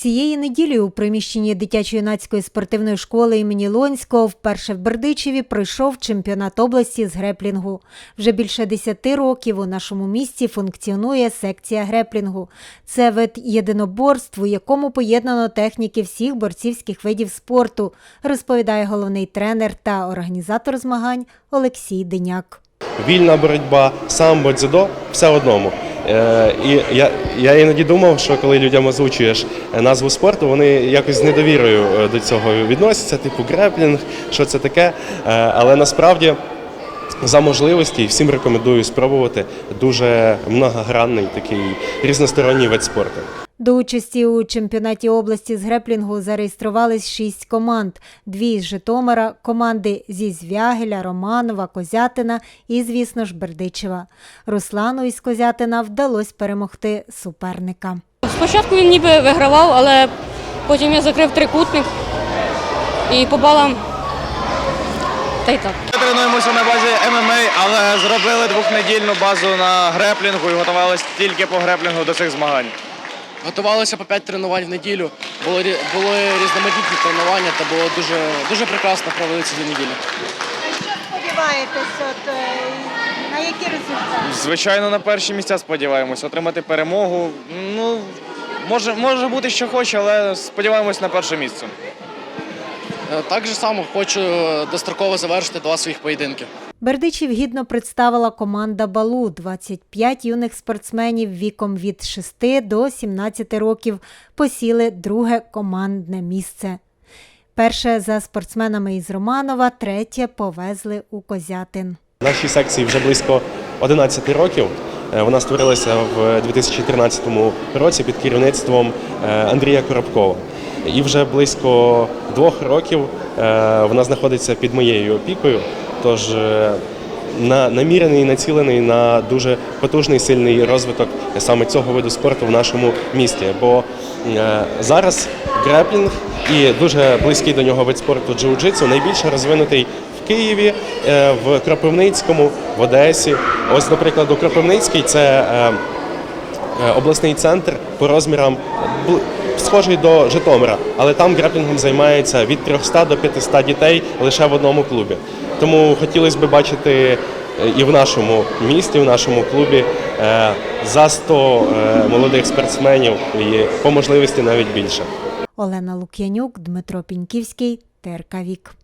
Цієї неділі у приміщенні дитячо-юнацької спортивної школи імені Лонського вперше в Бердичеві пройшов чемпіонат області з греплінгу. Вже більше 10 років у нашому місті функціонує секція греплінгу. Це вид єдиноборств, у якому поєднано техніки всіх борцівських видів спорту, розповідає головний тренер та організатор змагань Олексій Деняк. Вільна боротьба, самбо, дзюдо – все одному. Е, І я, я іноді думав, що коли людям озвучуєш назву спорту, вони якось з недовірою е, до цього відносяться, типу греплінг, що це таке. Е, Але насправді за можливості всім рекомендую спробувати дуже многогранний такий різносторонній вид спорту. До участі у чемпіонаті області з греплінгу зареєструвались шість команд: дві з Житомира, команди зі Звягеля, Романова, Козятина і, звісно ж, Бердичева. Руслану із Козятина вдалося перемогти суперника. Спочатку він ніби вигравав, але потім я закрив трикутник і по балам. Та й так. Ми тренуємося на базі ММА, але зробили двохнедільну базу на греплінгу і готувалися тільки по греплінгу до цих змагань. Готувалися по 5 тренувань в неділю. Були, були різноманітні тренування та було дуже, дуже прекрасно провели ці дві неділі. сподіваєтесь, от, е, на які результати? Звичайно, на перші місця сподіваємося отримати перемогу. Ну, може, може бути, що хоче, але сподіваємось на перше місце. Е, Так же само хочу достроково завершити два своїх поєдинки. Бердичів гідно представила команда Балу 25 юних спортсменів віком від 6 до 17 років посіли друге командне місце. Перше за спортсменами із Романова, третє повезли у Козятин. Нашій секції вже близько 11 років. Е, Вона створилася в 2013 році під керівництвом е, Андрія Коробкова. І вже близько двох років е, вона знаходиться під моєю опікою. Тож е, на, намірений націлений на дуже потужний сильний розвиток саме цього виду спорту в нашому місті. Бо е, зараз греплінг і дуже близький до нього вид спорту джиу-джитсу найбільше розвинутий в Києві, в Кропивницькому, в Одесі. Ось, до прикладу, Кропивницький це обласний центр по розмірам схожий до Житомира, але там греплінгом займається від 300 до 500 дітей лише в одному клубі. Тому хотілося б бачити е, і в нашому місті, в нашому клубі е, за 100 е, молодих спортсменів і по можливості навіть більше. Олена Лук'янюк, Дмитро Піньківський, ТРК Вік.